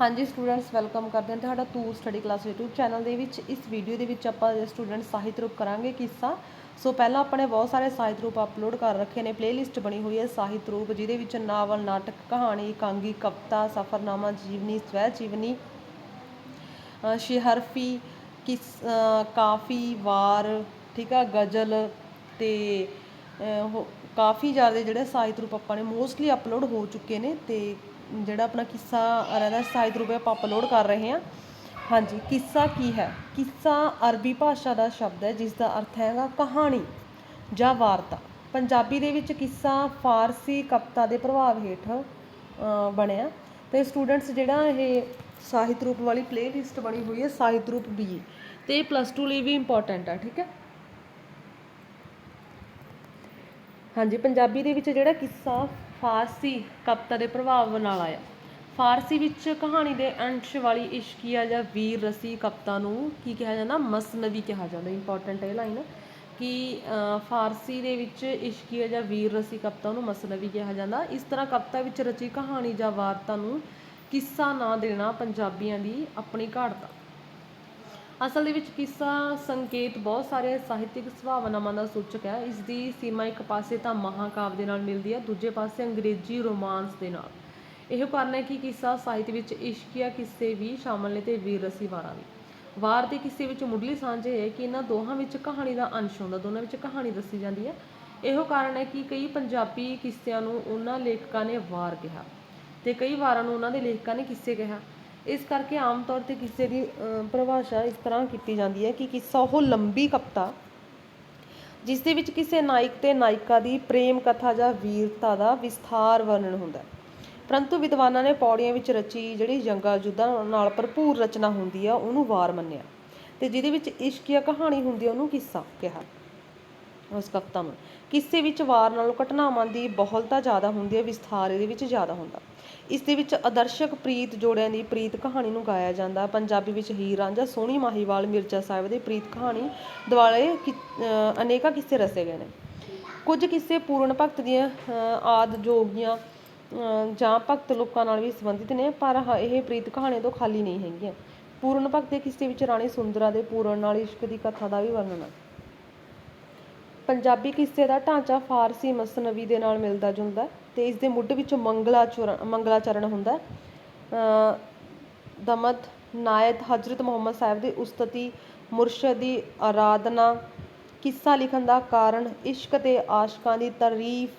ਹਾਂਜੀ students welcome ਕਰਦੇ ਹਾਂ ਤੁਹਾਡਾ Toor study class YouTube channel ਦੇ ਵਿੱਚ। ਇਸ ਵੀਡੀਓ ਦੇ ਵਿੱਚ ਆਪਾਂ ਸਟੂਡੈਂਟ ਸਾਹਿਤ ਰੂਪ ਕਰਾਂਗੇ ਕਿੱਸਾ। ਸੋ ਪਹਿਲਾਂ ਆਪਾਂ ਨੇ ਬਹੁਤ ਸਾਰੇ ਸਾਹਿਤ ਰੂਪ ਅਪਲੋਡ ਕਰ ਰੱਖੇ ਨੇ। ਪਲੇਲਿਸਟ ਬਣੀ ਹੋਈ ਹੈ ਸਾਹਿਤ ਰੂਪ ਜਿਹਦੇ ਵਿੱਚ ਨਾਵਲ ਨਾਟਕ ਕਹਾਣੀ ਕਾਂਗੀ ਕਵਿਤਾ ਸਫਰਨਾਮਾ ਜੀਵਨੀ ਸਵੈ ਜੀਵਨੀ ਸ਼ਿਹਰਫੀ ਕਿਸ ਕਾਫੀ ਵਾਰ ਠੀਕ ਆ ਗਜ਼ਲ ਤੇ ਅ, ਕਾਫੀ ਜ਼ਿਆਦਾ ਜਿਹੜੇ ਸਾਹਿਤ ਰੂਪ ਆਪਾਂ ਨੇ ਮੋਸਟਲੀ ਅਪਲੋਡ ਹੋ ਚੁੱਕੇ ਨੇ। ਤੇ ਜਿਹੜਾ ਆਪਣਾ ਕਿੱਸਾ ਰਹਿੰਦਾ ਸਾਹਿਤ ਰੂਪ ਆਪਾਂ ਅਪਲੋਡ ਕਰ ਰਹੇ ਹਾਂ। ਹਾਂਜੀ, ਕਿੱਸਾ ਕੀ ਹੈ? ਕਿੱਸਾ ਅਰਬੀ ਭਾਸ਼ਾ ਦਾ ਸ਼ਬਦ ਹੈ ਜਿਸ ਦਾ ਅਰਥ ਹੈਗਾ ਕਹਾਣੀ ਜਾਂ ਵਾਰਤਾ। ਪੰਜਾਬੀ ਦੇ ਵਿੱਚ ਕਿੱਸਾ ਫਾਰਸੀ ਕਵਿਤਾ ਦੇ ਪ੍ਰਭਾਵ ਹੇਠ ਬਣਿਆ। ਤੇ ਸਟੂਡੈਂਟਸ ਜਿਹੜਾ ਇਹ ਸਾਹਿਤ ਰੂਪ ਵਾਲੀ ਪਲੇਲਿਸਟ ਬਣੀ ਹੋਈ ਹੈ, ਸਾਹਿਤ ਰੂਪ ਬੀ ਤੇ ਪਲੱਸ 2 ਲਈ ਵੀ ਇੰਪੋਰਟੈਂਟ ਆ, ਠੀਕ ਹੈ? ਹਾਂਜੀ, ਪੰਜਾਬੀ ਦੇ ਵਿੱਚ ਜਿਹੜਾ ਕਿੱਸਾ ਫਾਰਸੀ ਕਵਿਤਾ ਦੇ ਪ੍ਰਭਾਵ ਨਾਲ ਆਇਆ। ਫਾਰਸੀ ਵਿੱਚ ਕਹਾਣੀ ਦੇ ਅੰਸ਼ ਵਾਲੀ ਇਸ਼ਕੀਆ ਜਾਂ ਵੀਰ ਰਸੀ ਕਵਿਤਾ ਨੂੰ ਕੀ ਕਿਹਾ ਜਾਂਦਾ? ਮਸਨਵੀ ਕਿਹਾ ਜਾਂਦਾ। ਇੰਪੋਰਟੈਂਟ ਇਹ ਲਾਈਨ ਕਿ ਫਾਰਸੀ ਦੇ ਵਿੱਚ ਇਸ਼ਕੀਆ ਜਾਂ ਵੀਰ ਰਸੀ ਕਵਿਤਾ ਨੂੰ ਮਸਨਵੀ ਕਿਹਾ ਜਾਂਦਾ। ਇਸ ਤਰ੍ਹਾਂ ਕਵਿਤਾ ਵਿੱਚ ਰਚੀ ਕਹਾਣੀ ਜਾਂ ਵਾਰਤਾ ਨੂੰ ਕਿੱਸਾ ਨਾ ਦੇਣਾ ਪੰਜਾਬੀਆਂ ਦੀ ਆਪਣੀ ਘਾੜਤਾ। ਅਸਲ ਦੇ ਵਿੱਚ ਕਿੱਸਾ, ਸੰਕੇਤ ਬਹੁਤ ਸਾਰੇ ਸਾਹਿਤਿਕ ਸੁਭਾਵਨਾਵਾਂ ਦਾ ਸੂਚਕ ਹੈ। ਇਸ ਦੀ ਸੀਮਾ ਇੱਕ ਪਾਸੇ ਤਾਂ ਮਹਾਕਾਵ ਦੇ ਨਾਲ ਮਿਲਦੀ ਹੈ, ਦੂਜੇ ਪਾਸੇ ਅੰਗਰੇਜ਼ੀ ਰੋਮਾਂਸ ਦੇ ਨਾਲ। ਇਹੋ ਕਾਰਨ ਹੈ ਕਿ ਕਿੱਸਾ ਸਾਹਿਤ ਵਿੱਚ ਇਸ਼ਕੀਆ ਕਿੱਸੇ ਵੀ ਸ਼ਾਮਲ ਨੇ ਤੇ ਵੀਰ ਰਸੀ ਵਾਰਾਂ ਵੀ। ਵਾਰ ਦੇ ਕਿੱਸੇ ਵਿੱਚ ਮੁੱਢਲੀ ਸਾਂਝ ਇਹ ਹੈ ਕਿ ਇਹਨਾਂ ਦੋਹਾਂ ਵਿੱਚ ਕਹਾਣੀ ਦਾ ਅੰਸ਼ ਹੁੰਦਾ, ਦੋਨਾਂ ਵਿੱਚ ਕਹਾਣੀ ਦੱਸੀ ਜਾਂਦੀ ਹੈ। ਇਹੋ ਕਾਰਨ ਹੈ ਕਿ ਕਈ ਪੰਜਾਬੀ ਕਿੱਸਿਆਂ ਨੂੰ ਉਹਨਾਂ ਲੇਖਕਾਂ ਨੇ ਵਾਰ ਕਿਹਾ ਤੇ ਕਈ ਵਾਰਾਂ ਨੂੰ ਉਹਨਾਂ ਦੇ ਲੇਖਕਾਂ ਨੇ ਕਿੱਸੇ ਕਿਹਾ। ਇਸ ਕਰਕੇ ਆਮ ਤੌਰ ਤੇ ਕਿੱਸੇ ਦੀ ਅਹ, ਪਰਿਭਾਸ਼ਾ ਇਸ ਤਰ੍ਹਾਂ ਕੀਤੀ ਜਾਂਦੀ ਹੈ ਕਿ ਕਿੱਸਾ ਉਹ ਲੰਬੀ ਕਵਿਤਾ ਜਿਸ ਦੇ ਵਿੱਚ ਕਿਸੇ ਨਾਇਕ ਤੇ ਨਾਇਕਾ ਦੀ ਪ੍ਰੇਮ ਕਥਾ ਜਾਂ ਵੀਰਤਾ ਦਾ ਵਿਸਥਾਰ ਵਰਣਨ ਹੁੰਦਾ ਹੈ। ਪਰੰਤੂ ਵਿਦਵਾਨਾਂ ਨੇ ਪੌੜੀਆਂ ਵਿੱਚ ਰਚੀ ਜਿਹੜੀ ਜੰਗਾ ਜੁੱਧਾਂ ਨਾਲ ਭਰਪੂਰ ਰਚਨਾ ਹੁੰਦੀ ਆ ਉਹਨੂੰ ਵਾਰ ਮੰਨਿਆ। ਤੇ ਜਿਹਦੇ ਵਿੱਚ ਇਸ਼ਕੀਆ ਕਹਾਣੀ ਹੁੰਦੀ ਆ ਉਹਨੂੰ ਕਿੱਸਾ ਕਿਹਾ। ਉਸ ਕਵਿਤਾ ਨੂੰ ਕਿੱਸੇ ਵਿੱਚ ਵਾਰ ਨਾਲੋਂ ਘਟਨਾਵਾਂ ਦੀ ਬਹੁਲਤਾ ਜ਼ਿਆਦਾ ਹੁੰਦੀ ਹੈ ਵਿਸਥਾਰ ਇਹਦੇ ਵਿੱਚ ਜ਼ਿਆਦਾ ਹੁੰਦਾ। ਇਸ ਦੇ ਵਿੱਚ ਆਦਰਸ਼ਕ ਪ੍ਰੀਤ ਜੋੜਿਆਂ ਦੀ ਪ੍ਰੀਤ ਕਹਾਣੀ ਨੂੰ ਗਾਇਆ ਜਾਂਦਾ। ਪੰਜਾਬੀ ਵਿੱਚ ਹੀਰ ਰਾਂਝਾ ਸੋਹਣੀ ਮਾਹੀਵਾਲ ਮਿਰਜ਼ਾ ਸਾਹਿਬ ਦੀ ਪ੍ਰੀਤ ਕਹਾਣੀ ਦੁਆਲੇ ਕਿ- ਅਨੇਕਾਂ ਕਿੱਸੇ ਰਚੇ ਗਏ ਨੇ। ਕੁਝ ਕਿੱਸੇ ਪੂਰਨ ਭਗਤ ਦੀਆਂ ਅਹ, ਆਦ ਜੋਗੀਆਂ ਜਾਂ ਭਗਤ ਲੋਕਾਂ ਨਾਲ ਵੀ ਸੰਬੰਧਿਤ ਨੇ ਪਰ ਹ- ਇਹ ਪ੍ਰੀਤ ਕਹਾਣੀ ਤੋਂ ਖਾਲੀ ਨਹੀਂ ਹੈਗੀਆਂ। ਪੂਰਨ ਭਗਤ ਦੇ ਕਿੱਸੇ ਵਿੱਚ ਰਾਣੀ ਸੁੰਦਰਾ ਦੇ ਪੂਰਨ ਨਾਲ ਇਸ਼ਕ ਦੀ ਕਥਾ ਦਾ ਵੀ ਵਰਣਨ ਹੈ ਪੰਜਾਬੀ ਕਿੱਸੇ ਦਾ ਢਾਂਚਾ ਫਾਰਸੀ ਮਸਨਵੀ ਦੇ ਨਾਲ ਮਿਲਦਾ ਜੁਲਦਾ ਅਤੇ ਇਸ ਦੇ ਮੁੱਢ ਵਿੱਚ ਮੰਗਲਾਚਰਨ ਮੰਗਲਾਚਰਨ ਹੁੰਦਾ। ਦਮਦ ਨਾਇਤ ਹਜ਼ਰਤ ਮੁਹੰਮਦ ਸਾਹਿਬ ਦੀ ਉਸਤਤੀ ਮੁਰਸ਼ਦ ਦੀ ਆਰਾਧਨਾ ਕਿੱਸਾ ਲਿਖਣ ਦਾ ਕਾਰਨ ਇਸ਼ਕ ਅਤੇ ਆਸ਼ਕਾਂ ਦੀ ਤਾਰੀਫ,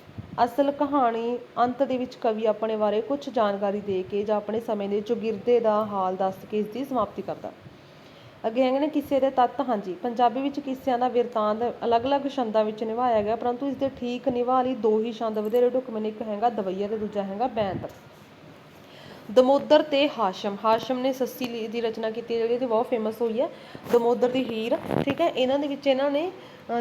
ਅਸਲ ਕਹਾਣੀ, ਅੰਤ ਦੇ ਵਿੱਚ ਕਵੀ ਆਪਣੇ ਬਾਰੇ ਕੁਝ ਜਾਣਕਾਰੀ ਦੇ ਕੇ ਜਾਂ ਆਪਣੇ ਸਮੇਂ ਦੇ ਚੁਗਿਰਦੇ ਦਾ ਹਾਲ ਦੱਸ ਕੇ ਇਸ ਦੀ ਸਮਾਪਤੀ ਕਰਦਾ। ਅੱਗੇ ਹੈਗੇ ਨੇ ਕਿੱਸੇ ਦੇ ਤੱਤ ਹਾਂਜੀ। ਪੰਜਾਬੀ ਵਿੱਚ ਕਿੱਸਿਆਂ ਦਾ ਬਿਰਤਾਂਤ ਅਲੱਗ-ਅਲੱਗ ਛੰਦਾਂ ਵਿੱਚ ਨਿਭਾਇਆ ਗਿਆ ਪਰੰਤੂ ਇਸ ਦੇ ਠੀਕ ਨਿਭਾਅ ਲਈ ਦੋ ਹੀ ਛੰਦ ਵਧੇਰੇ ਢੁਕਵੇਂ ਨੇ ਇੱਕ ਹੈਗਾ ਦਵਈਆ ਤੇ ਦੂਜਾ ਹੈਗਾ ਬੈਂਤ। ਦਮੋਦਰ ਤੇ ਹਾਸ਼ਮ। ਹਾਸ਼ਮ ਨੇ ਸੱਸੀ ਦੀ ਰਚਨਾ ਕੀਤੀ ਜਿਹੜੀ ਤੇ ਬਹੁਤ ਫੇਮਸ ਹੋਈ ਹੈ। ਦਮੋਦਰ ਦੀ ਹੀਰ ਠੀਕ ਹੈ? ਇਹਨਾਂ ਦੇ ਵਿੱਚ ਇਹਨਾਂ ਨੇ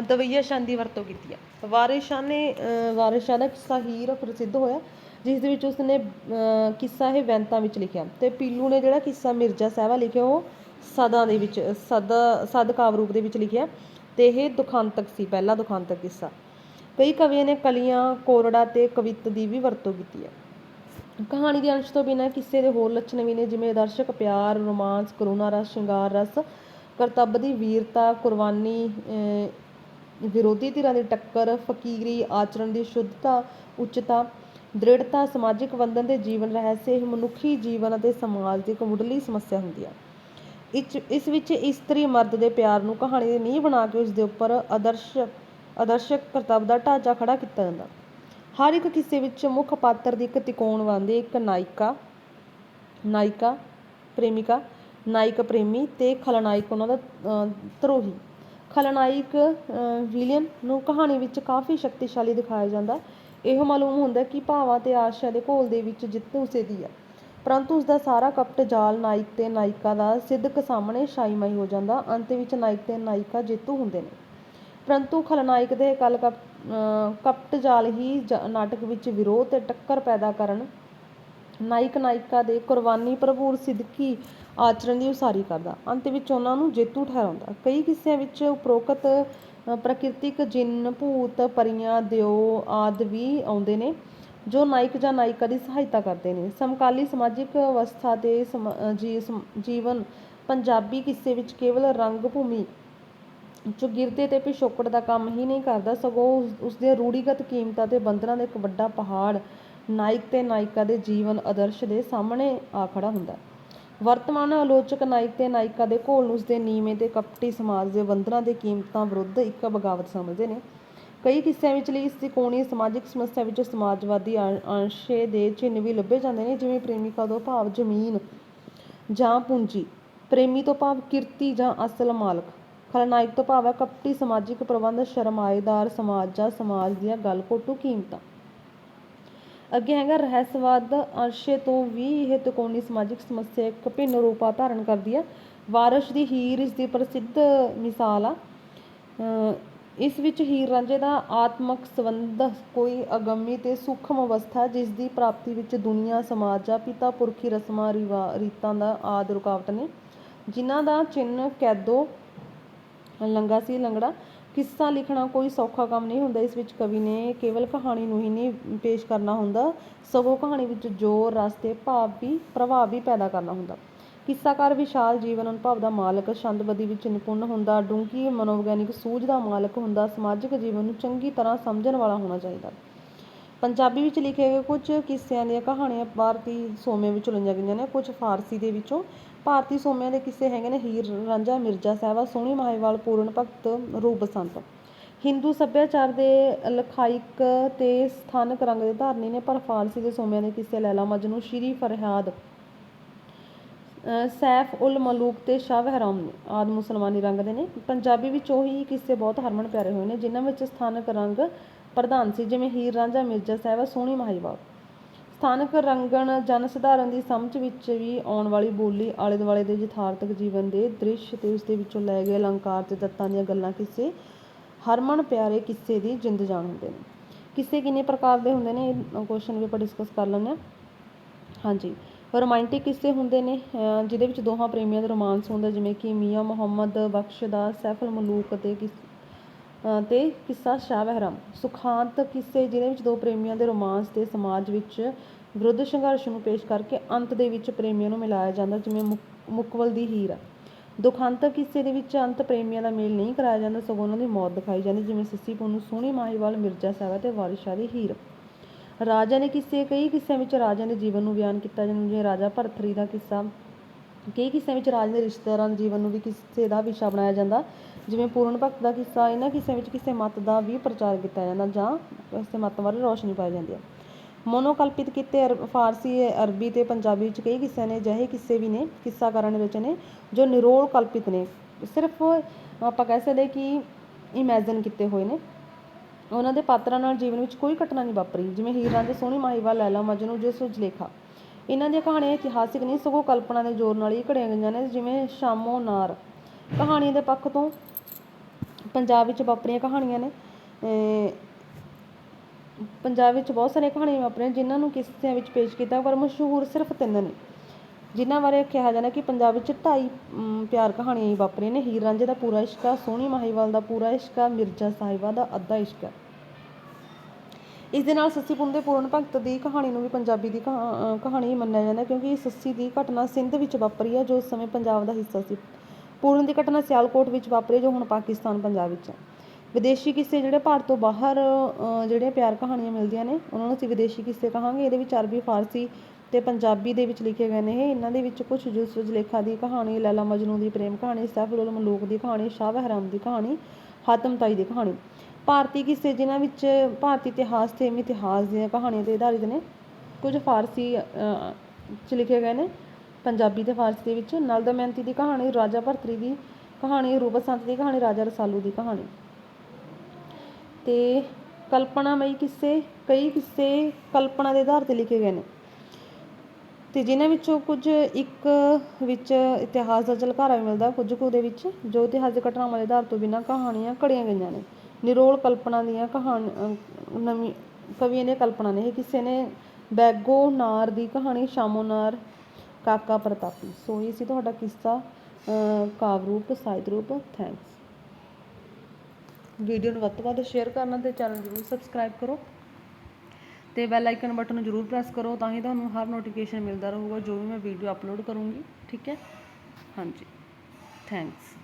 ਦਵਈਆ ਛੰਦ ਦੀ ਵਰਤੋਂ ਕੀਤੀ ਹੈ। ਵਾਰਿਸ ਸ਼ਾਹ ਨੇ ਅ, ਵਾਰਿਸ ਸ਼ਾਹ ਦਾ ਕਿੱਸਾ ਹੀਰ ਪ੍ਰਸਿੱਧ ਹੋਇਆ ਜਿਸ ਦੇ ਵਿੱਚ ਉਸਨੇ ਅ, ਕਿੱਸਾ ਇਹ ਬੈਂਤਾਂ ਵਿੱਚ ਲਿਖਿਆ। ਤੇ ਪੀਲੂ ਨੇ ਜਿਹੜਾ ਕਿੱਸਾ ਮਿਰਜ਼ਾ ਸਾਹਿਬਾ ਲਿਖਿਆ ਉਹ ਸਦਾ ਦੇ ਵਿੱਚ ਸਦ ਸਦ ਕਾਵ ਰੂਪ ਦੇ ਵਿੱਚ ਲਿਖਿਆ ਤੇ ਇਹ ਦੁਖਾਂਤਕ ਸੀ ਪਹਿਲਾ ਦੁਖਾਂਤਕ ਕਿੱਸਾ। ਕਈ ਕਵੀਆਂ ਨੇ ਕਲੀਆਂ ਕੋਰੜਾ ਤੇ ਕਵਿਤ ਦੀ ਵੀ ਵਰਤੋਂ ਕੀਤੀ ਹੈ। ਕਹਾਣੀ ਦੇ ਅੰਸ਼ ਤੋਂ ਬਿਨਾਂ ਕਿਸੇ ਦੇ ਹੋਰ ਲੱਛਣ ਵੀ ਨੇ ਜਿਵੇਂ ਦਰਸ਼ਕ ਪਿਆਰ ਰੋਮਾਂਸ ਕਰੁਣਾ ਰਸ ਸ਼ਿੰਗਾਰ ਰਸ ਕਰਤੱਵ ਦੀ ਵੀਰਤਾ ਕੁਰਬਾਨੀ ਅਹ, ਵਿਰੋਧੀ ਧਿਰਾਂ ਦੀ ਟੱਕਰ ਫਕੀਰੀ ਆਚਰਣ ਦੀ ਸ਼ੁੱਧਤਾ ਉੱਚਤਾ ਦ੍ਰਿੜਤਾ ਸਮਾਜਿਕ ਬੰਧਨ ਦੇ ਜੀਵਨ ਰਹੱਸ ਇਹ ਮਨੁੱਖੀ ਜੀਵਨ ਅਤੇ ਸਮਾਜ ਦੀ ਇੱਕ ਮੁੱਢਲੀ ਸਮੱਸਿਆ ਹੁੰਦੀ ਹੈ। ਇਸ ਇਸ ਵਿੱਚ ਇਸਤਰੀ ਮਰਦ ਦੇ ਪਿਆਰ ਨੂੰ ਕਹਾਣੀ ਦੀ ਨੀਂਹ ਬਣਾ ਕੇ ਉਸ ਦੇ ਉੱਪਰ ਆਦਰਸ਼ ਆਦਰਸ਼ਕ ਕਰਤੱਵ ਦਾ ਢਾਂਚਾ ਖੜਾ ਕੀਤਾ ਜਾਂਦਾ। ਹਰ ਇੱਕ ਕਿੱਸੇ ਵਿੱਚ ਮੁੱਖ ਪਾਤਰ ਦੀ ਇੱਕ ਤਿਕੋਣ ਬਣਦੀ ਇੱਕ ਨਾਇਕਾ ਨਾਇਕਾ ਪ੍ਰੇਮਿਕਾ ਨਾਇਕ ਪ੍ਰੇਮੀ ਤੇ ਖਲਨਾਇਕ ਉਹਨਾਂ ਦਾ ਅਹ, ਧਰੋਹੀ। ਖਲਨਾਇਕ ਅਹ, ਵਿਲੀਅਨ ਨੂੰ ਕਹਾਣੀ ਵਿੱਚ ਕਾਫੀ ਸ਼ਕਤੀਸ਼ਾਲੀ ਦਿਖਾਇਆ ਜਾਂਦਾ। ਇਹੋ ਮਾਲੂਮ ਹੁੰਦਾ ਕਿ ਭਾਵਾਂ ਤੇ ਆਸ਼ਾ ਦੇ ਘੋਲ ਦੇ ਵਿੱਚ ਜਿੱਤ ਉਸੇ ਦੀ ਆ ਪਰੰਤੂ ਉਸਦਾ ਸਾਰਾ ਕਪਟ ਜਾਲ ਨਾਇਕ ਤੇ ਨਾਇਕਾ ਦਾ ਸਿੱਧਕ ਸਾਹਮਣੇ ਸ਼ਾਈਮਾਈ ਹੋ ਜਾਂਦਾ। ਅੰਤ ਵਿੱਚ ਨਾਇਕ ਤੇ ਨਾਇਕਾ ਜੇਤੂ ਹੁੰਦੇ ਨੇ। ਪਰੰਤੂ ਖਲਨਾਇਕ ਦੇ ਕਲ ਕਪਟ ਜਾਲ ਹੀ ਨਾਟਕ ਵਿੱਚ ਵਿਰੋਧ ਤੇ ਟੱਕਰ ਪੈਦਾ ਕਰਨ ਨਾਇਕ ਨਾਇਕਾ ਦੇ ਕੁਰਬਾਨੀ ਭਰਪੂਰ ਸਿਦਕੀ ਆਚਰਣ ਦੀ ਉਸਾਰੀ ਕਰਦਾ। ਅੰਤ ਵਿੱਚ ਉਹਨਾਂ ਨੂੰ ਜੇਤੂ ਠਹਿਰਾਉਂਦਾ। ਕਈ ਕਿੱਸਿਆਂ ਵਿੱਚ ਉਪਰੋਕਤ ਅ, ਪ੍ਰਕਿਰਤਿਕ ਜਿੰਨ ਭੂਤ ਪਰੀਆਂ ਦਿਓ ਆਦਿ ਵੀ ਆਉਂਦੇ ਨੇ। ਜੋ ਨਾਇਕ ਜਾਂ ਨਾਇਕਾ ਦੀ ਸਹਾਇਤਾ ਕਰਦੇ ਨੇ। ਸਮਕਾਲੀ ਸਮਾਜਿਕ ਅਵਸਥਾ ਤੇ ਸਮ- ਜੀ- ਸਮ- ਜੀਵਨ ਪੰਜਾਬੀ ਕਿੱਸੇ ਵਿੱਚ ਕੇਵਲ ਰੰਗ, ਭੂਮੀ ਚੌਗਿਰਦੇ ਅਤੇ ਪਿਛੋਕੜ ਦਾ ਕੰਮ ਹੀ ਨਹੀਂ ਕਰਦਾ, ਸਗੋਂ ਉਸ- ਉਸਦੀਆਂ ਰੂੜੀਗਤ ਕੀਮਤਾਂ ਤੇ ਬੰਧਨਾਂ ਦਾ ਇੱਕ ਵੱਡਾ ਪਹਾੜ ਨਾਇਕ ਤੇ ਨਾਇਕਾ ਦੇ ਜੀਵਨ ਆਦਰਸ਼ ਦੇ ਸਾਹਮਣੇ ਆ ਖੜਾ ਹੁੰਦਾ। ਵਰਤਮਾਨ ਆਲੋਚਕ ਨਾਇਕ ਤੇ ਨਾਇਕਾ ਦੇ ਘੋਲ ਨੂੰ ਉਸਦੇ ਨੀਵੇਂ ਤੇ ਕਪਟੀ ਸਮਾਜ ਦੇ ਬੰਧਨਾਂ ਦੇ ਕੀਮਤਾਂ ਵਿਰੁੱਧ ਇੱਕ ਬਗਾਵਤ ਸਮਝਦੇ ਨੇ। ਕਈ ਕਿੱਸਿਆਂ ਵਿੱਚ ਲਈ ਇਸ ਤਿਕੋਣੀ ਸਮਾਜਿਕ ਸਮੱਸਿਆ ਵਿੱਚ ਸਮਾਜਵਾਦੀ ਅੰਸ਼ੇ ਦੇ ਚਿੰਨ੍ਹ ਵੀ ਲੱਭੇ ਜਾਂਦੇ ਨੇ, ਜਿਵੇਂ ਪ੍ਰੇਮਿਕਾ ਤੋਂ ਭਾਵ ਜ਼ਮੀਨ ਜਾਂ ਪੂੰਜੀ। ਪ੍ਰੇਮੀ ਤੋਂ ਭਾਵ ਕਿਰਤੀ ਜਾਂ ਅਸਲ ਮਾਲਕ। ਖਲਨਾਇਕ ਤੋਂ ਭਾਵ ਹੈ ਕਪਟੀ, ਸਮਾਜਿਕ ਪ੍ਰਬੰਧ, ਸ਼ਰਮਾਏਦਾਰ ਸਮਾਜ ਜਾਂ ਸਮਾਜ ਦੀਆਂ ਗੱਲ ਗਲਘੋਟੂ ਕੀਮਤਾਂ। ਅੱਗੇ ਹੈਗਾ ਰਹੱਸਵਾਦ, ਅੰਸ਼ੇ ਤੋਂ ਵੀ ਇਹ ਤਿਕੋਣੀ ਸਮਾਜਿਕ ਸਮੱਸਿਆ ਇੱਕ ਭਿੰਨ ਰੂਪਾ ਧਾਰਨ ਕਰਦੀ ਹੈ ਵਾਰਿਸ ਦੀ ਹੀਰ ਇਸ ਦੀ ਪ੍ਰਸਿੱਧ ਮਿਸਾਲ ਆ। ਇਸ ਵਿੱਚ ਹੀਰ ਰਾਂਝੇ ਦਾ ਆਤਮਕ ਸੰਬੰਧ ਕੋਈ ਅਗੰਮੀ ਅਤੇ ਸੂਖਮ ਅਵਸਥਾ, ਜਿਸ ਦੀ ਪ੍ਰਾਪਤੀ ਵਿੱਚ ਦੁਨੀਆ, ਸਮਾਜ ਜਾਂ ਪਿਤਾ ਪੁਰਖੀ ਰਸਮਾਂ, ਰਿਵਾ, ਰੀਤਾਂ ਦਾ ਆਦਿ ਰੁਕਾਵਟ ਨੇ। ਜਿਨ੍ਹਾਂ ਦਾ ਚਿੰਨ੍ਹ ਕੈਦੋ ਲੰਗਾ ਸੀ, ਲੰਗੜਾ, ਕਿੱਸਾ ਲਿਖਣਾ ਕੋਈ ਸੌਖਾ ਕੰਮ ਨਹੀਂ ਹੁੰਦਾ। ਇਸ ਵਿੱਚ ਕਵੀ ਨੇ ਕੇਵਲ ਕਹਾਣੀ ਨੂੰ ਹੀ ਨਹੀਂ ਪੇਸ਼ ਕਰਨਾ ਹੁੰਦਾ, ਸਗੋਂ ਕਹਾਣੀ ਵਿੱਚ ਜੋਰ, ਰਸ ਤੇ ਭਾਵ ਵੀ, ਪ੍ਰਭਾਵ ਵੀ ਪੈਦਾ ਕਰਨਾ ਹੁੰਦਾ। ਕਿੱਸਾਕਾਰ ਵਿਸ਼ਾਲ ਜੀਵਨ ਅਨੁਭਵ ਦਾ ਮਾਲਕ ਛੰਦਬਦੀ ਵਿੱਚ ਨਿਪੁੰਨ ਹੁੰਦਾ, ਡੂੰਘੀ ਮਨੋਵਿਗਿਆਨਿਕ ਸੂਝ ਦਾ ਮਾਲਕ ਹੁੰਦਾ, ਸਮਾਜਿਕ ਜੀਵਨ ਨੂੰ ਚੰਗੀ ਤਰ੍ਹਾਂ ਸਮਝਣ ਵਾਲਾ ਹੋਣਾ ਚਾਹੀਦਾ। ਪੰਜਾਬੀ ਵਿੱਚ ਲਿਖੇ ਗਏ ਕੁਝ ਕਿੱਸਿਆਂ ਦੀਆਂ ਕਹਾਣੀਆਂ ਭਾਰਤੀ ਸੋਮਿਆਂ ਵਿੱਚੋਂ ਲਈਆਂ ਗਈਆਂ ਨੇ। ਕੁਝ ਫਾਰਸੀ ਦੇ ਵਿੱਚੋਂ। ਭਾਰਤੀ ਸੋਮਿਆਂ ਦੇ ਕਿੱਸੇ ਹੈਗੇ ਨੇ ਹੀਰ, ਰਾਂਝਾ, ਮਿਰਜ਼ਾ ਸਾਹਿਬਾ, ਸੋਹਣੀ ਮਾਹੀਵਾਲ, ਪੂਰਨ ਭਗਤ, ਰੂਪ ਬਸੰਤ ਹਿੰਦੂ ਸੱਭਿਆਚਾਰ ਦੇ ਲਖਾਇਕ ਤੇ ਸਥਾਨਕ ਰੰਗ ਦੇ ਧਾਰਨੀ ਨੇ, ਪਰ ਫਾਰਸੀ ਦੇ ਸੋਮਿਆਂ ਦੇ ਕਿੱਸੇ ਲੈਲਾ ਮਜਨੂ ਸ਼ੀਰੀ ਫਰਿਆਦ ਅਹ ਸੈਫ, ਉਲ ਮਲੂਕ ਤੇ ਸ਼ਾਹ ਬਹਿਰਾਮ ਨੇ ਆਦਿ ਮੁਸਲਮਾਨੀ ਰੰਗ ਦੇ ਨੇ। ਪੰਜਾਬੀ ਵਿੱਚ ਉਹੀ ਕਿੱਸੇ ਬਹੁਤ ਹਰਮਨ ਪਿਆਰੇ ਹੋਏ ਨੇ, ਜਿਨ੍ਹਾਂ ਵਿੱਚ ਸਥਾਨਕ ਰੰਗ ਪ੍ਰਧਾਨ ਸੀ, ਜਿਵੇਂ ਹੀਰ ਰਾਂਝਾ, ਮਿਰਜ਼ਾ ਸਾਹਿਬਾ, ਸੋਹਣੀ ਮਾਹੀਵਾਲ। ਸਥਾਨਕ ਰੰਗਣ ਜਨ ਸਧਾਰਨ ਦੀ ਸਮਝ ਵਿੱਚ ਵੀ ਆਉਣ ਵਾਲੀ ਬੋਲੀ ਆਲੇ ਦੁਆਲੇ ਦੇ ਯਥਾਰਥਕ ਜੀਵਨ ਦੇ ਦ੍ਰਿਸ਼ ਤੇ ਉਸ ਦੇ ਵਿੱਚੋਂ ਲਏ ਗਏ ਅਲੰਕਾਰ ਤੇ ਤੱਤਾਂ ਦੀਆਂ ਗੱਲਾਂ ਕਿਸੇ, ਹਰਮਨ ਪਿਆਰੇ ਕਿੱਸੇ ਦੀ ਜਿੰਦ ਜਾਨ ਹੁੰਦੇ ਨੇ। ਕਿੱਸੇ ਕਿੰਨੇ ਪ੍ਰਕਾਰ ਦੇ ਹੁੰਦੇ ਨੇ, ਇਹ ਕੁਐਸਚਨ ਵੀ ਆਪਾਂ ਡਿਸਕਸ ਕਰ ਲੈਂਦੇ ਹਾਂ। ਹਾਂਜੀ। ਰੋਮਾਂਟਿਕ ਕਿੱਸੇ ਹੁੰਦੇ ਨੇ ਜਿਹਦੇ ਵਿੱਚ ਦੋਹਾਂ ਪ੍ਰੇਮੀਆਂ ਦਾ ਰੋਮਾਂਸ ਹੁੰਦਾ, ਜਿਵੇਂ ਕਿ ਮੀਆਂ ਮੁਹੰਮਦ ਬਖਸ਼ ਦਾ ਸੈਫਲ ਮਲੂਕ ਅਤੇ ਕਿਸ ਅਤੇ ਕਿੱਸਾ ਸ਼ਾਹ ਬਹਿਰਾਮ ਸੁਖਾਂਤ ਕਿੱਸੇ ਜਿਹਦੇ ਵਿੱਚ ਦੋ ਪ੍ਰੇਮੀਆਂ ਦੇ ਰੋਮਾਂਸ ਤੇ ਸਮਾਜ ਵਿੱਚ ਵਿਰੁੱਧ ਸੰਘਰਸ਼ ਨੂੰ ਪੇਸ਼ ਕਰਕੇ ਅੰਤ ਦੇ ਵਿੱਚ ਪ੍ਰੇਮੀਆਂ ਨੂੰ ਮਿਲਾਇਆ ਜਾਂਦਾ, ਜਿਵੇਂ ਮੁਕ- ਮੁਕਵਲ ਦੀ ਹੀਰ। ਆ ਦੁਖਾਂਤ ਕਿੱਸੇ ਦੇ ਵਿੱਚ ਅੰਤ ਪ੍ਰੇਮੀਆਂ ਦਾ ਮੇਲ ਨਹੀਂ ਕਰਾਇਆ ਜਾਂਦਾ, ਸਗੋਂ ਉਹਨਾਂ ਦੀ ਮੌਤ ਦਿਖਾਈ ਜਾਂਦੀ, ਜਿਵੇਂ ਸੱਸੀ ਪੁੰਨੂ, ਸੋਹਣੀ ਮਾਹੀਵਾਲ ਮਿਰਜ਼ਾ ਸਾਹਿਬਾ ਤੇ ਵਾਰਿਸ ਸ਼ਾਹ ਦੀ ਹੀਰ। ਰਾਜਾ ਨੇ ਕਿੱਸੇ, ਕਈ ਕਿੱਸਿਆਂ ਵਿੱਚ ਰਾਜਿਆਂ ਦੇ ਜੀਵਨ ਨੂੰ ਬਿਆਨ ਕੀਤਾ ਜਾਂਦਾ ਜਿਵੇਂ ਰਾਜਾ ਭਰਥਰੀ ਦਾ ਕਿੱਸਾ। ਕਈ ਕਿੱਸਿਆਂ ਵਿੱਚ ਰਾਜ ਦੇ ਰਿਸ਼ਤੇਦਾਰਾਂ ਦੇ ਜੀਵਨ ਨੂੰ ਵੀ ਕਿੱਸੇ ਦਾ ਵਿਸ਼ਾ ਬਣਾਇਆ ਜਾਂਦਾ। ਜਿਵੇਂ ਪੂਰਨ ਭਗਤ ਦਾ ਕਿੱਸਾ ਇਹਨਾਂ ਕਿੱਸਿਆਂ ਵਿੱਚ ਕਿਸੇ ਮਤ ਦਾ ਵੀ ਪ੍ਰਚਾਰ ਕੀਤਾ ਜਾਂਦਾ, ਜਾਂ ਕਿਸੇ ਮਤ ਬਾਰੇ ਰੋਸ਼ਨੀ ਪਾਈ ਜਾਂਦੀ ਹੈ। ਮੋਨੋਕਲਪਿਤ ਕੀਤੇ ਅਰ- ਫਾਰਸੀ, ਅਰਬੀ ਤੇ ਪੰਜਾਬੀ ਵਿੱਚ ਕਈ ਕਿੱਸੇ ਨੇ ਅਜਿਹੇ ਕਿੱਸੇ ਵੀ ਨੇ ਕਿੱਸਾ ਕਰਨ ਵਿੱਚ ਨੇ, ਜੋ ਨਿਰੋਲ ਕਲਪਿਤ ਨੇ। ਸਿਰਫ ਆਪਾਂ ਕਹਿ ਸਕਦੇ ਕਿ ਇਮੇਜਿਨ ਕੀਤੇ ਹੋਏ ਨੇ। ਉਹਨਾਂ ਦੇ ਪਾਤਰਾਂ ਨਾਲ ਜੀਵਨ ਵਿੱਚ ਕੋਈ ਘਟਨਾ ਨਹੀਂ ਵਾਪਰੀ। ਜਿਵੇਂ ਹੀਰ ਰਾਂਝੇ, ਸੋਹਣੀ ਮਾਹੀਵਾਲ, ਲੈਲਾ ਮਜਨੂੰ ਮਜਨੂ ਜੋ ਲੇਖਾ। ਇਹਨਾਂ ਦੀਆਂ ਕਹਾਣੀਆਂ ਇਤਿਹਾਸਿਕ ਨਹੀਂ, ਸਗੋਂ ਕਲਪਨਾ ਦੇ ਜ਼ੋਰ ਨਾਲ ਹੀ ਘੜੀਆਂ ਗਈਆਂ ਨੇ, ਜਿਵੇਂ ਸ਼ਾਮੋ ਨਾਰ। ਕਹਾਣੀ ਦੇ ਪੱਖ ਤੋਂ ਪੰਜਾਬ ਵਿੱਚ ਵਾਪਰੀਆਂ ਕਹਾਣੀਆਂ ਨੇ। ਪੰਜਾਬ ਵਿੱਚ ਬਹੁਤ ਸਾਰੀਆਂ ਕਹਾਣੀਆਂ ਵਾਪਰੀਆਂ, ਜਿਨ੍ਹਾਂ ਨੂੰ ਕਿੱਸਿਆਂ ਵਿੱਚ ਪੇਸ਼ ਕੀਤਾ, ਪਰ ਮਸ਼ਹੂਰ ਸਿਰਫ ਤਿੰਨ ਨੇ। ਜਿਨ੍ਹਾਂ ਬਾਰੇ ਕਿਹਾ ਜਾਂਦਾ ਕਿ ਪੰਜਾਬ ਵਿੱਚ ਢਾਈ ਪਿਆਰ ਕਹਾਣੀਆਂ ਹੀ ਵਾਪਰੀਆਂ ਨੇ। ਹੀਰ ਰਾਂਝੇ ਦਾ ਪੂਰਾ ਇਸ਼ਕਾ ਸੋਹਣੀ ਮਾਹੀਵਾਲ ਦਾ ਪੂਰਾ ਇਸ਼ਕਾ ਮਿਰਜ਼ਾ ਸਾਹਿਬਾ ਦਾ ਅੱਧਾ ਇਸ਼ਕਾ ਇਸ ਦੇ ਨਾਲ ਸੱਸੀ ਪੁੰਨ ਦੇ ਪੂਰਨ ਭਗਤ ਦੀ ਕਹਾਣੀ ਨੂੰ ਵੀ ਪੰਜਾਬੀ ਦੀ ਕਹਾ- ਕਹਾਣੀ ਮੰਨਿਆ ਜਾਂਦਾ ਕਿਉਂਕਿ ਸੱਸੀ ਦੀ ਘਟਨਾ ਸਿੰਧ ਵਿੱਚ ਵਾਪਰੀ ਹੈ ਜੋ ਉਸ ਸਮੇਂ ਪੰਜਾਬ ਦਾ ਹਿੱਸਾ ਸੀ। ਪੂਰਨ ਦੀ ਘਟਨਾ ਸਿਆਲਕੋਟ ਵਿੱਚ ਵਾਪਰੀ ਜੋ ਹੁਣ ਪਾਕਿਸਤਾਨ, ਪੰਜਾਬ ਵਿੱਚ ਹੈ। ਵਿਦੇਸ਼ੀ ਕਿੱਸੇ ਜਿਹੜੇ ਭਾਰਤ ਤੋਂ ਬਾਹਰ ਜਿਹੜੀਆਂ ਪਿਆਰ ਕਹਾਣੀਆਂ ਮਿਲਦੀਆਂ ਨੇ, ਉਹਨਾਂ ਨੂੰ ਅਸੀਂ ਵਿਦੇਸ਼ੀ ਕਿੱਸੇ ਕਹਾਂਗੇ। ਇਹਦੇ ਵਿੱਚ ਅਰਬੀ, ਫਾਰਸੀ ਤੇ ਪੰਜਾਬੀ ਦੇ ਵਿੱਚ ਲਿਖੇ ਗਏ ਨੇ ਇਹ। ਇਹਨਾਂ ਦੇ ਵਿੱਚ ਕੁਝ ਯੂਸਫ ਜ਼ੁਲੇਖਾ ਦੀ ਕਹਾਣੀ, ਲੈਲਾ ਮਜਨੂ ਦੀ ਪ੍ਰੇਮ ਕਹਾਣੀ ਸੈਫੁਲ ਉਲ ਮਲੂਕ ਦੀ ਕਹਾਣੀ, ਸ਼ਾਹ ਬਹਿਰਾਮ ਦੀ ਕਹਾਣੀ, ਹਾਤਮ ਤਾਈ ਦੀ ਕਹਾਣੀ। ਭਾਰਤੀ ਕਿੱਸੇ ਜਿਨ੍ਹਾਂ ਵਿੱਚ ਭਾਰਤੀ ਇਤਿਹਾਸ ਅਤੇ ਇਤਿਹਾਸ ਦੀਆਂ ਕਹਾਣੀਆਂ ਤੇ ਆਧਾਰਿਤ ਨੇ, ਕੁਝ ਫਾਰਸੀ ਚ ਲਿਖੇ ਗਏ ਨੇ, ਪੰਜਾਬੀ ਤੇ ਫਾਰਸੀ ਦੇ ਵਿੱਚ, ਨਲ ਦਮਯੰਤੀ ਦੀ ਕਹਾਣੀ, ਰਾਜਾ ਭਰਤਰੀ ਦੀ ਕਹਾਣੀ ਰੂਪ ਬਸੰਤ ਦੀ ਕਹਾਣੀ, ਰਾਜਾ ਰਸਾਲੂ ਦੀ ਕਹਾਣੀ। ਅਤੇ ਕਲਪਨਾਮਈ ਕਿੱਸੇ, ਕਈ ਕਿੱਸੇ ਕਲਪਨਾ ਦੇ ਆਧਾਰ ਤੇ ਲਿਖੇ ਗਏ ਨੇ। ਤੇ ਜਿਨ੍ਹਾਂ ਵਿੱਚੋਂ ਕੁਝ ਇੱਕ ਵਿੱਚ ਇਤਿਹਾਸ ਦਾ ਝਲਕਾਰਾ ਵੀ ਮਿਲਦਾ, ਕੁਝ ਕੁ ਦੇ ਵਿੱਚ ਜੋ ਇਤਿਹਾਸਕ ਘਟਨਾਵਾਂ ਦੇ ਆਧਾਰ ਤੋਂ ਬਿਨਾਂ ਕਹਾਣੀਆਂ ਘੜੀਆਂ ਗਈਆਂ ਨੇ। ਨਿਰੋਲ ਕਲਪਨਾ ਦੀਆਂ ਕਹਾਣੀ ਨਵੀਂ ਕਵੀਆਂ ਦੀਆਂ ਕਲਪਨਾ ਨੇ ਇਹ ਕਿਸੇ ਨੇ ਬੈਗੋ ਨਾਰ ਦੀ ਕਹਾਣੀ, ਸ਼ਾਮੋ ਨਾਰ, ਕਾਕਾ ਪ੍ਰਤਾਪੀ। ਸੋ ਇਹ ਸੀ ਤੁਹਾਡਾ ਕਿੱਸਾ, ਅਹ ਕਾਵਿ ਰੂਪ, ਸਾਹਿਤ ਰੂਪ। ਥੈਂਕਸ ਵੀਡੀਓ ਨੂੰ ਵੱਧ ਤੋਂ ਵੱਧ ਸ਼ੇਅਰ ਕਰਨਾ ਤੇ ਚੈਨਲ ਜ਼ਰੂਰ ਸਬਸਕ੍ਰਾਈਬ ਕਰੋ। ਤੇ ਬੈਲ ਆਈਕਨ ਬਟਨ ਨੂੰ ਜ਼ਰੂਰ ਪ੍ਰੈਸ ਕਰੋ ਤਾਂ ਹੀ ਤੁਹਾਨੂੰ ਹਰ ਨੋਟੀਫਿਕੇਸ਼ਨ ਮਿਲਦਾ ਰਹੂਗਾ, ਜੋ ਵੀ ਮੈਂ ਵੀਡੀਓ ਅਪਲੋਡ ਕਰੂੰਗੀ। ਠੀਕ ਹੈ? ਹਾਂਜੀ। ਥੈਂਕਸ